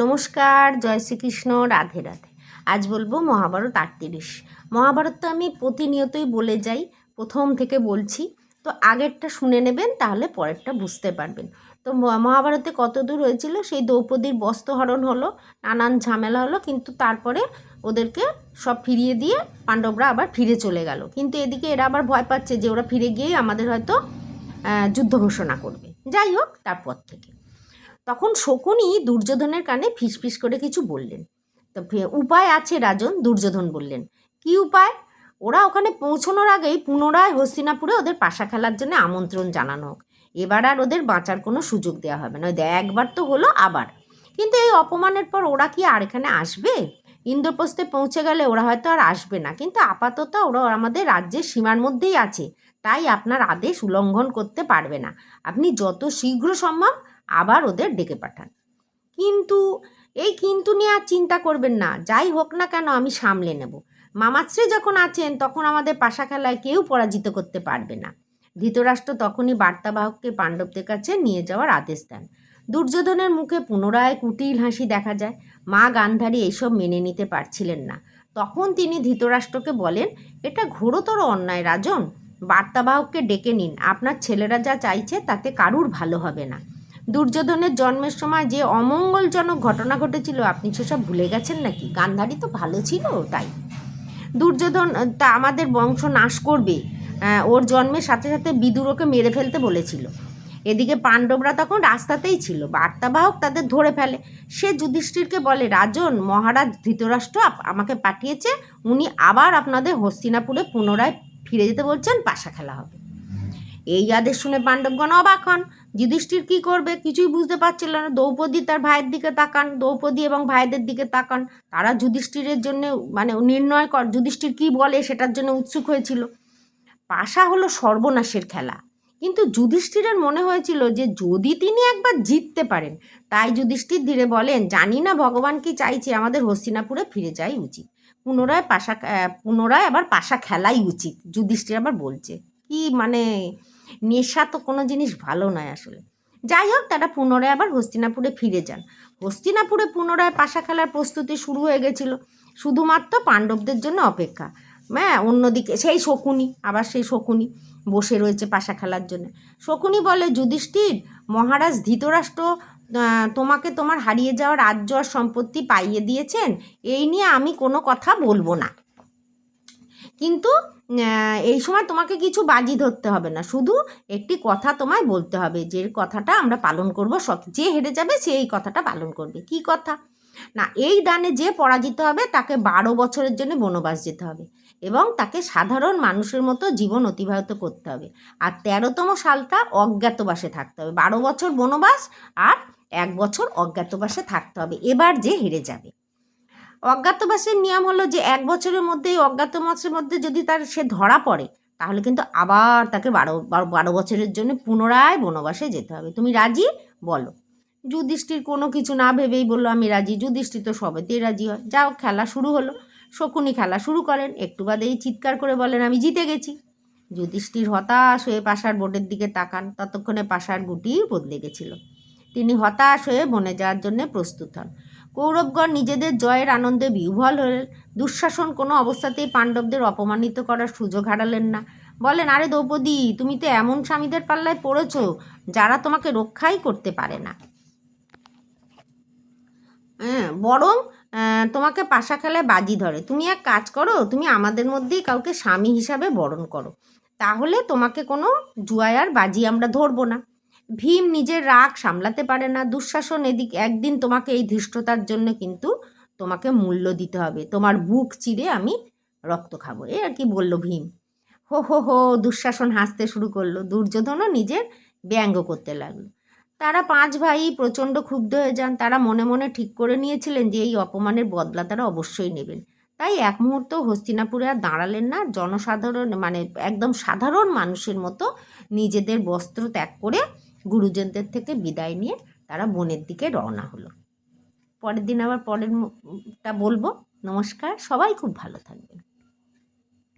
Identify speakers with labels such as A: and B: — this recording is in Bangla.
A: নমস্কার, জয় শ্রীকৃষ্ণ, রাধে রাধে। আজ বলব মহাভারত আটত্রিশ। মহাভারত তো আমি প্রতিনিয়তই বলে যাই, প্রথম থেকে বলছি। তো আগেরটা শুনে নেবেন, তাহলে পরেরটা বুঝতে পারবেন। তো মহাভারতে কত দূর হয়েছিল? সেই দ্রৌপদীর বস্ত্রহরণ হলো, নানান ঝামেলা হলো, কিন্তু তারপরে ওদেরকে সব ফিরিয়ে দিয়ে পাণ্ডবরা আবার ফিরে চলে গেল। কিন্তু এদিকে এরা আবার ভয় পাচ্ছে যে ওরা ফিরে গিয়েই আমাদের হয়তো যুদ্ধ ঘোষণা করবে। যাই হোক, তারপর থেকে। তখন শকুনি দুর্যোধনের কানে ফিসফিস করে কিছু বললেন। তো উপায় আছে রাজন, দুর্যোধন বললেন। কি উপায়? ওরা ওখানে পৌঁছানোর আগেই পুনরায় হস্তিনাপুরে ওদের পাশা খেলার জন্য আমন্ত্রণ জানানো হোক। এবার আর ওদের বাঁচার কোনো সুযোগ দেওয়া হবে না। একবার তো হলো আবার। কিন্তু এই অপমানের পর ওরা কি আর এখানে আসবে? ইন্দ্রপ্রস্থে পৌঁছে গেলে ওরা হয়তো আর আসবে না। কিন্তু আপাতত ওরা আমাদের রাজ্যের সীমার মধ্যেই আছে। তাই আপনার আদেশ উল্লঙ্ঘন করতে পারবে না। আপনি যত শীঘ্র সম্ভব আবার ওদের ডেকে পাঠান। কিন্তু, এই কিন্তু নিয়ে আর চিন্তা করবেন না, যাই হোক না কেন আমি সামলে নেব। মামাশ্রী যখন আছেন, তখন আমাদের পাশা খেলায় কেউ পরাজিত করতে পারবে না। ধৃতরাষ্ট্র তখনই বার্তাবাহককে পাণ্ডবদের কাছে নিয়ে যাওয়ার আদেশ দেন। দুর্যোধনের মুখে পুনরায় কুটিল হাসি দেখা যায়। মা গান্ধারী এইসব মেনে নিতে পারছিলেন না। তখন তিনি ধৃতরাষ্ট্রকে বলেন, এটা ঘোরতর অন্যায় রাজন। বার্তাবাহককে ডেকে নিন। আপনার ছেলেরা যা চাইছে, তাতে কারুর ভালো হবে না। দুর্যোধনের জন্মের সময় যে অমঙ্গলজনক ঘটনা ঘটেছিল, আপনি সেসব ভুলে গেছেন নাকি? গান্ধারী তো ভালো ছিল তাই। দুর্যোধন তা আমাদের বংশ নাশ করবে। ওর জন্মের সাথে সাথে বিদুর ওকে মেরে ফেলতে বলেছিল। এদিকে পাণ্ডবরা তখন রাস্তাতেই ছিল, বার্তাবাহক তাদের ধরে ফেলে। সে যুধিষ্ঠিরকে বলে, রাজন, মহারাজ ধৃতরাষ্ট্র আমাকে পাঠিয়েছে, উনি আবার আপনাদের হস্তিনাপুরে পুনরায় ফিরে যেতে বলছেন, পাশা খেলা হবে। এই আদেশ শুনে পাণ্ডবগণ অবাক হন। যুধিষ্ঠির কী করবে? কিছুই বুঝতে পারছিল না। দ্রৌপদী তার ভাইয়ের দিকে তাকান। দ্রৌপদী এবং ভাইদের দিকে তাকান। তারা যুধিষ্ঠিরের জন্য মানে নির্ণয় কর, যুধিষ্ঠির কী বলে সেটার জন্য উৎসুক হয়েছিল। পাশা হলো সর্বনাশের খেলা। কিন্তু যুধিষ্ঠিরের মনে হয়েছিল যে, যদি তিনি একবার জিততে পারেন, তাই যুধিষ্ঠির ধীরে বলেন, জানি না, ভগবান কি চাইছে? আমাদের হস্তিনাপুরে ফিরে যাই উচিত। পুনরায় পাশা পুনরায় আবার পাশা খেলাই উচিত। যুধিষ্ঠির আবার বলছে, কি মানে নেশা তো কোনো জিনিস ভালো নয় আসলে। যাই হোক, তারা পুনরায় আবার হস্তিনাপুরে ফিরে যান। হস্তিনাপুরে পুনরায় পাশা খেলার প্রস্তুতি শুরু হয়ে গেছিল। শুধুমাত্র পাণ্ডবদের জন্য অপেক্ষা। হ্যাঁ অন্যদিকে সেই শকুনি, আবার সেই শকুনি বসে রয়েছে পাশা খেলার জন্য। শকুনি বলে, যুধিষ্ঠির, মহারাজ ধৃতরাষ্ট্র তোমাকে তোমার হারিয়ে যাওয়া রাজ্য আর সম্পত্তি পাইয়ে দিয়েছেন। এই নিয়ে আমি কোনো কথা বলব না। কিন্তু এই সময় তোমাকে কিছু বাজি ধরতে হবে না। শুধু একটি কথা তোমায় বলতে হবে, যে কথাটা আমরা পালন করব যে হেরে যাবে সে এই কথাটা পালন করবে। কি কথা? না, এই দানে যে পরাজিত হবে, তাকে বারো বছরের জন্য বনবাস যেতে হবে এবং তাকে সাধারণ মানুষের মতো জীবন অতিবাহিত করতে হবে। আর তেরোতম সালটা অজ্ঞাতবাসে থাকতে হবে। বারো বছর বনবাস আর এক বছর অজ্ঞাতবাসে থাকতে হবে। এবার যে হেরে যাবে। অজ্ঞাতবাসের নিয়ম হলো যে এক বছরের মধ্যে অজ্ঞাতবাসের মধ্যে যদি তার সে ধরা পড়ে, তাহলে কিন্তু আবার তাকে বারো বারো বারো বছরের জন্য পুনরায় বনবাসে যেতে হবে। তুমি রাজি? বলো। যুধিষ্ঠির কোনো কিছু না ভেবেই বলল, আমি রাজি। যুধিষ্ঠির তো সবেতেই রাজি হয়। যাও, খেলা শুরু হলো। শকুনি খেলা শুরু করেন। একটু বাদেই চিৎকার করে বলেন, আমি জিতে গেছি। যুধিষ্ঠির হতাশ হয়ে পাশার বোর্ডের দিকে তাকান। ততক্ষণে পাশার গুটি বদলে গেছিল। তিনি হতাশ হয়ে বনে যাওয়ার জন্য প্রস্তুত হন। কৌরবগণ নিজেদের জয়ের আনন্দে বিহ্বল হলেন দুঃশাসন কোনো অবস্থাতেই পাণ্ডবদের অপমানিত করার সুযোগ হারালেন না। বলেন, আরে দ্রৌপদী, তুমি তো এমন স্বামীদের পাল্লায় পড়েছ যারা তোমাকে রক্ষাই করতে পারে না। হ্যাঁ বরং তোমাকে পাশা খেলায় বাজি ধরে। তুমি এক কাজ করো, তুমি আমাদের মধ্যেই কাউকে স্বামী হিসাবে বরণ করো। তাহলে তোমাকে কোনো জুয়ায় আর বাজি আমরা ধরবো না। ভীম নিজের রাগ সামলাতে পারে না, দুঃশাসন এদিক, একদিন তোমাকে এই ধৃষ্টতার জন্য কিন্তু তোমাকে মূল্য দিতে হবে। তোমার বুক চিরে আমি রক্ত খাব। এ আর কি বলল ভীম? হো হো হো, দুঃশাসন হাসতে শুরু করল। দুর্যোধনও নিজের ব্যঙ্গ করতে লাগল। তারা পাঁচ ভাই প্রচণ্ড ক্ষুব্ধ হয়ে যান। তারা মনে মনে ঠিক করে নিয়েছিলেন যে এই অপমানের বদলা তারা অবশ্যই নেবেন। তাই এক মুহূর্ত হস্তিনাপুরে আর দাঁড়ালেন না। জনসাধারণ মানে একদম সাধারণ মানুষের মতো নিজেদের বস্ত্র ত্যাগ করে গুরুজনদের থেকে বিদায় নিয়ে তারা বনের দিকে রওনা হলো। পরের দিন আবার পরেরটা বলব। নমস্কার। সবাই খুব ভালো থাকবেন।